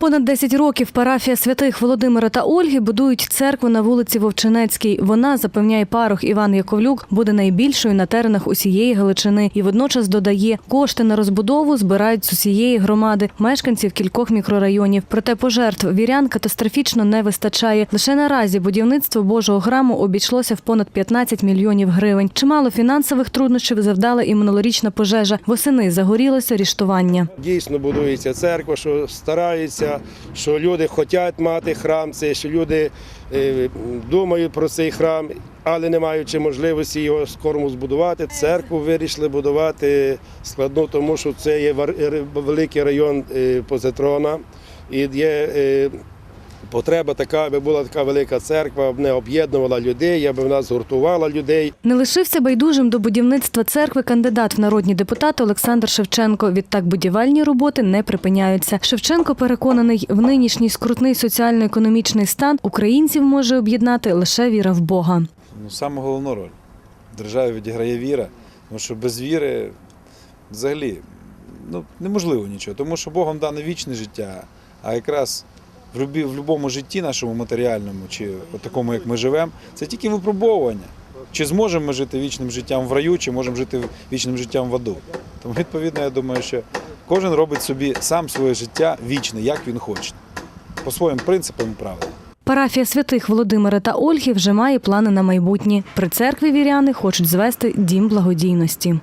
Понад 10 років парафія святих Володимира та Ольги будують церкву на вулиці Вовчинецькій. Вона, запевняє парох Іван Яковлюк, буде найбільшою на теренах усієї Галичини. І водночас додає, кошти на розбудову збирають з усієї громади, мешканців кількох мікрорайонів. Проте пожертв вірян катастрофічно не вистачає. Лише наразі будівництво Божого храму обійшлося в понад 15 мільйонів гривень. Чимало фінансових труднощів завдала і минулорічна пожежа. Восени загорілося ріштування. Дійсно будується церква, що стараються, що люди хочуть мати храм, це що люди е, думають про цей храм, але не маючи можливості його скоро збудувати. Церкву вирішили будувати складно, тому що це є великий район е, позитрона і є. Потреба така, аби була така велика церква, аби не об'єднувала людей, аби вона згуртувала людей. Не лишився байдужим до будівництва церкви кандидат в народні депутати Олександр Шевченко. Відтак будівельні роботи не припиняються. Шевченко переконаний, в нинішній скрутний соціально-економічний стан українців може об'єднати лише віра в Бога. Ну, саме головну роль. В державі відіграє віра, тому що без віри взагалі ну, неможливо нічого. Тому що Богом дане вічне життя, а якраз в будь-якому житті нашому матеріальному, чи такому, як ми живемо, це тільки випробовування. Чи зможемо ми жити вічним життям в раю, чи можемо жити вічним життям в аду. Тому, відповідно, я думаю, що кожен робить собі сам своє життя вічне, як він хоче, по своїм принципам і правилам. Парафія святих Володимира та Ольги вже має плани на майбутнє. При церкві віряни хочуть звести дім благодійності.